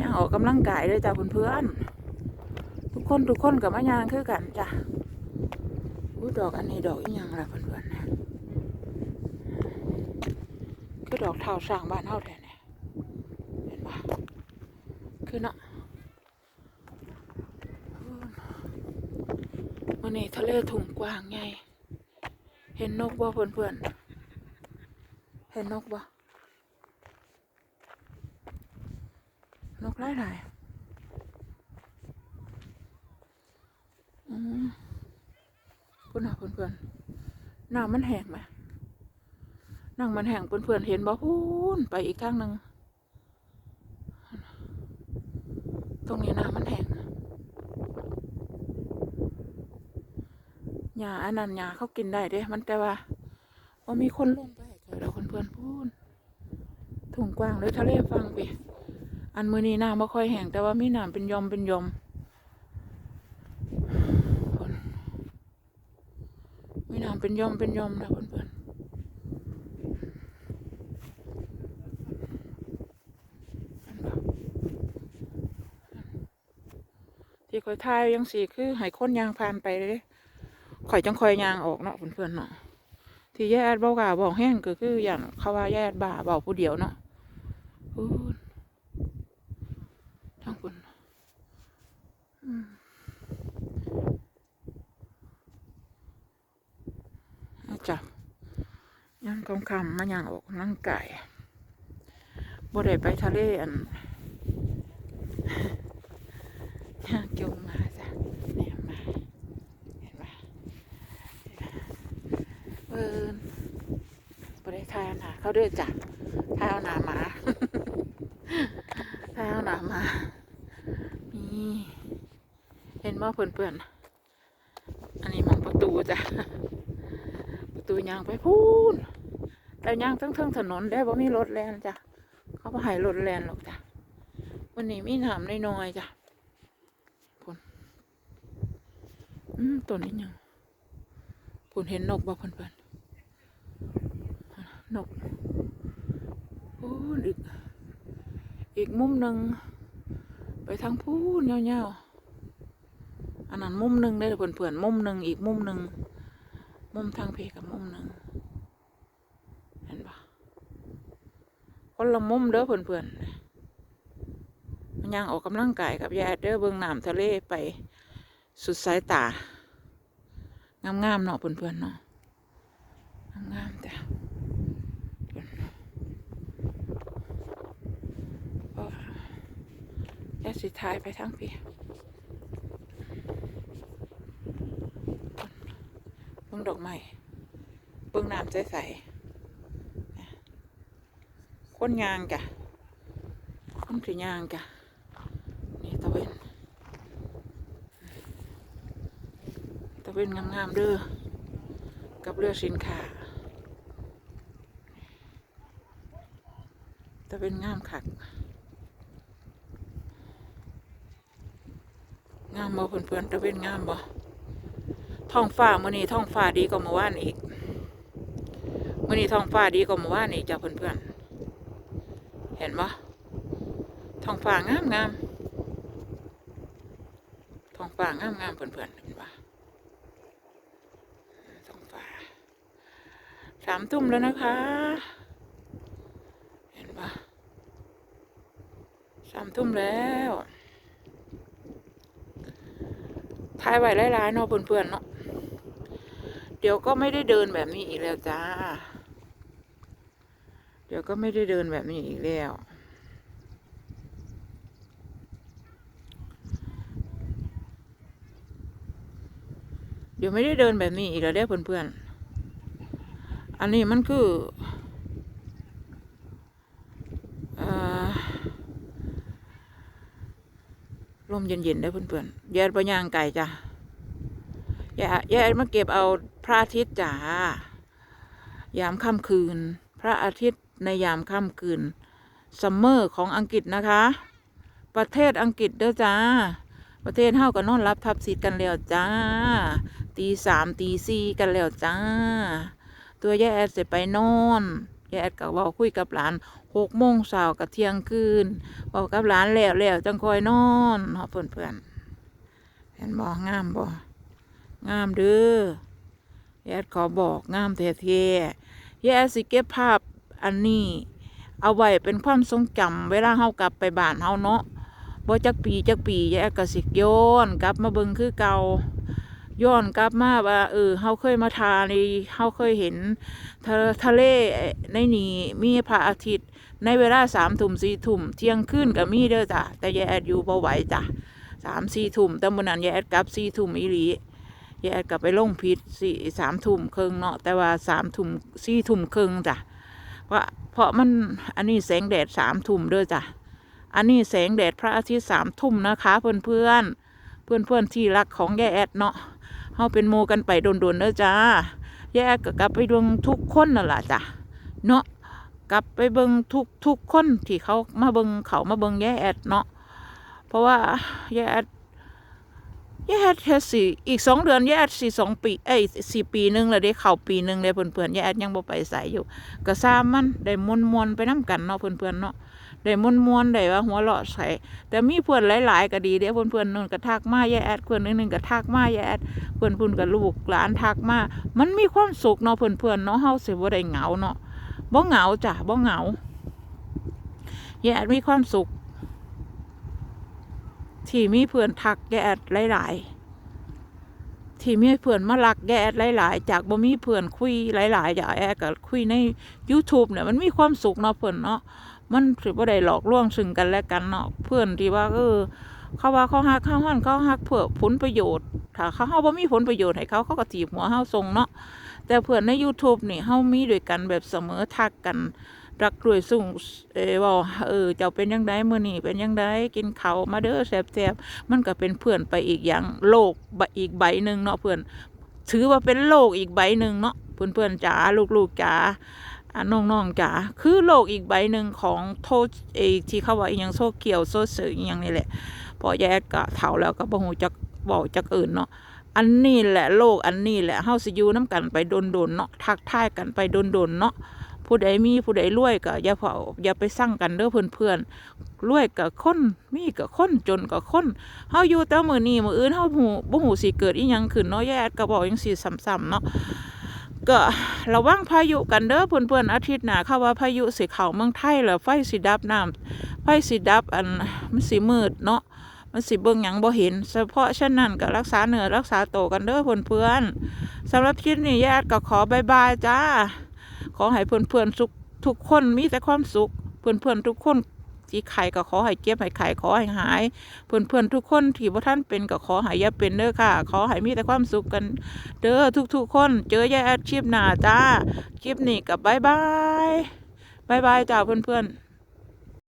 ย่างออกกำลังกายเลยจ้ะเพื่อนๆทุกคนทุกคนกับมะยางคือกันจ้ะอุ้ดอกอันนี้ดอกอีหยังล่ะเพื่อนๆนะคือดอกเท้าสร้างบ้านเฮาแท้เนี่ยเห็นปะคือเนาะวันนี้ทะเลถุงกว้างไงเห็นนกบ่เพื่อนๆเห็นนกบ่ ไล่ไหนอืมพุ่นนะเพื่อนๆน้ำมันแห้งไหมน้ำมันแห้งเพื่อนๆเห็นบ่พูนไปอีกข้างหนึ่งตรงนี้น้ำมันแห้งหญ้าอันนั้นหญ้าเขากินได้เด้ มันแต่ว่าว่ามีคนลงไปให้เขาเราเพื่อนๆพูนถุงกว้างเลยทะเลฟังไป อันมือนี้น้ำไม่ค่อยแห้งแต่ว่ามีน้ำเป็นยอมเป็นยอมมีน้ำเป็นยอมเป็นยอมนะเพื่อนที่คอยทายยังสีคือให้คนยางผ่านไปเลยข่อยจังคอยยางออกเนาะเพื่อนๆเนาะที่แย่ดบอกกล่าวบอกแห้งก็คืออย่างเขาว่าแย่บ่าเบาผู้เดียวเนาะพูด ทั้งคนอืมเอาจับ ยังคำคำมายังออกนั่งไก่บ่ได้ไปทะเลอันย่างจงมาจ้ะเนี่ยมาเห็นปะเออบ่ได้ทายเอาหนาเขาเด้อจ้ะทายหนาหมาทายหนาหมานี่เห็นว่าเพื่อนๆอันนี้มองประตูจ้ะประตูยางไปพูน แต่ยางทั้งเทิงถนนได้บ่มีรถแลนจ้ะเขาบ่ให้รถแลนหรอกจ้ะวันนี้มีน้ำน้อยๆจ้ะพูนอืมตัวนี้ยังพูนเห็นนกบ่เพื่อนๆนกพูนอีกอีกมุมหนึ่งไปทางพูนเงาวๆอันนั้นมุมหนึ่งได้เพื่อนๆมุมหนึ่งอีกมุมหนึ่งมุมทางเพกับมุมหนึ่งเห็นปะ คนละมุมเด้อเพื่อนๆมันยังออกกำลังกายกับยายเด้อเบื้องน้ำทะเลไปสุดสายตา งามๆเนาะเพื่อนๆเนาะงามๆแต่แยกสิทายไปทั้งปีเบิ่งดอกไม้เบิ่งน้ำใสๆ คนยางจ้ะคนถือยางจ้ะนี่ตะเวนตะเวนงามๆเด้อกับเรือสินค้าตะเวนงามคักงามบ่เพื่อนๆตะเวนงามบ่ท้องฟ้ามื้อนี้ท้องฟ้าดีกว่าเมื่อวานอีกมื้อนี้ท้องฟ้าดีกว่าเมื่อวานอีกจ้ะเพื่อนๆ เห็นบ่ท้องฟ้างามงามท้องฟ้างามงามเพื่อนๆเห็นบ่ท้องฟ้าสามทุ่มแล้วนะคะ เห็นบ่สามทุ่มแล้วทายไว้หลายๆเนาะเพื่อนๆเนาะเดี๋ยวก็ไม่ได้เดินแบบนี้อีกแล้วจ้า ดี๋ยวก็ไม่ได้เดินแบบนี้อีกแล้ว เดี๋ยวไม่ได้เดินแบบนี้อีกแล้วเด้เพื่อนๆ อันนี้มันคืออ่อลมเย็นๆได้เพื่อนๆแยดปะยางไก่จ้ะแยแยดมาเก็บเอาพระอาทิตย์จ๋ายามค่ำคืน พระอาทิตย์ ในยามค่ำคืนซัมเมอร์ของอังกฤษนะคะ ประเทศอังกฤษเด้อจ้า ประเทศเฮาก็นอนรับทับสิทธิ์กันแล้วจ้า ตีสามตีสี่กันแล้วจ้า ตัวแย่แอดเสร็จไปนอนแย่แอดก็เว่าคุยกับหลานหกโมงเช้ากับเที่ยงคืนบอกกับร้านแล้วแล้วจังคอยนอนเนาะเพื่อนเพื่อนเห็นบอกงามบ่งามเด้อแอดขอบอกงามแท้ๆแอดสิเก็บภาพ อันนี้เอาไว้เป็นความทรงจำเวลาเฮากลับไปบ้านเฮาเนาะบ่จักปีจักปีแยกกสิกย้อนกลับมาเบิ่งคือเก่าย้อนกลับมาว่าเออเฮาเคยมาทาในเฮาเคยเห็นทะทะเลในนี้มีพระอาทิตย์ ในเวลาสามทุ่มสี่ทุ่มเที่ยงคืนก็มีเด้อจ้ะแต่ยายแอดอยู่บ่ไหวจ้ะสามสี่ทุ่มแต่มื้อนั้นยายแอดกลับสี่ทุ่มอีหลียายแอดกลับไปลงพิษสี่สามทุ่มครึ่งเนาะแต่ว่าสามทุ่มสี่ทุ่มครึ่งจ้ะ เพราะเพราะมันอันนี้แสงแดดสามทุ่มเด้อจ้ะอันนี้แสงแดดพระอาทิตย์สามทุ่มนะคะเพื่อนเพื่อนเพื่อนเพื่อนที่รักของยายแอดเนาะเฮาเป็นโมกันไปโดนๆเด้อจ้ายายแอดก็กลับไปดวงทุกคนนั่นล่ะจ้ะเนาะกลับไปเบิงทุกทุกคนที่เขามาเบิงเขามาเบิงยายแอดเนาะเพราะว่ายายแอด ยายแอดแค่สี่อีกสองเดือนยายแอดสี่สองปีเอ้ยสี่ปีหนึงเลยได้เข่าปีหนึงเลยเพื่อนเพื่อนๆยายแอดยังบ่ไปใส่อยู่ก็ซ้ำมันได้มวนมวนไปน้กันเนาะเพื่อนๆเนาะได้มวนมวนได้ว่าหัวเราะใส่แต่มีเพื่อนหลายๆก็ดีเด้เพื่อนๆนู่นก็ทักมาแย่แอดเพื่อนนึงๆก็ทักมาแย่แอดเพื่อนพุ่นกับลูกหลานทักมา มันมีความสุขเนาะเพื่อนๆเนาะเฮาสิบ่ได้เหงาเนาะบ่เหงาจ้ะบ่เหงาแย่แอดมีความสุข ที่มีเพื่อนทักแย่แอดหลายๆที่มีเพื่อนมารักแกแอดหลายๆ จากบ่มีเพื่อนคุยหลายๆจากแอดก็คุยใน YouTube เนี่ยมันมีความสุขเนาะเพื่อนเนาะมันถือว่าได้หลอกลวงซึ่งกันและกันเนาะเพื่อนที่ว่าเออเขาว่าเขาฮักเขาฮันเขาฮักเพื่อผลประโยชน์ ถ้าเขาเฮาบ่มีผลประโยชน์ให้เขาเขาก็ถีบหัวเฮาทรงเนาะแต่เพื่อนใน YouTube นี่เฮามีด้วยกันแบบเสมอทักกัน รักด้วยสุ่งเออเว่าเออเจ้าเป็นยังไงมือนี้เป็นยังไงกินเขามาเด้อแซ่บมันก็เป็นเพื่อนไปอีกอย่างโลกใบอีกใบหนึ่งเนาะเพื่อนถือว่าเป็นโลกอีกใบหนึ่งเนาะเพื่อนๆจ๋าลูกๆจ๋าอะน้องๆจ๋าคือโลกอีกใบหนึ่งของโทเออที่เขาว่าอหยังโซเกี่ยวโซเสืออหยังนี่แหละพอแยกกะเฒ่าแล้วก็บ่ฮู้จักบอกจักอื่นเนาะอันนี้แหละโลกอันนี้แหละเฮาสิอยู่นํกันไปโดนๆเนาะทักทายกันไปโดนๆเนาะ ผู้ใดมีผู้ใดรวยก็อย่าเผาอย่าไปสั่งกันเด้อเพื่อนๆรวยกับคนมีกับคนจนกับคนเฮาอยู่แต่มือนี้มืออื่นเฮาหูบ่หูสิเกิดอีหยังขึ้นเนาะแยกก็บอกจังซี่ซ้ำๆเนาะก็ระวังพายุกันเด้อเพื่อนๆอาทิตย์หน้าเขาว่าพายุสิเข้าเมืองไทยแล้วไฟสิดับน้ำไฟสิดับอันมันสิมืดเนาะมันสิเบิ่งหยังบ่เห็น เฉพาะฉะนั้นก็รักษาเนื้อรักษาโตกันเด้อเพื่อนๆสำหรับคลิปนี้แยกก็ขอบายบายจ้า อให้เพื่อนๆสุขทุกคนมีแต่ความสุข เพื่อนๆทุกคนที่ไข่ก็ขอให้เจ็บให้ไข่ขอให้หาย เพื่อนๆทุกคนที่พระท่านเป็นก็ขอให้ย่าเป็นเด้อค่ะ ขอให้มีแต่ความสุขกันเด้อทุกๆคน เจอยายแอดชีพหนาจ้าคลิปนี้กับบายบายบายบายจ้าเพื่อนๆ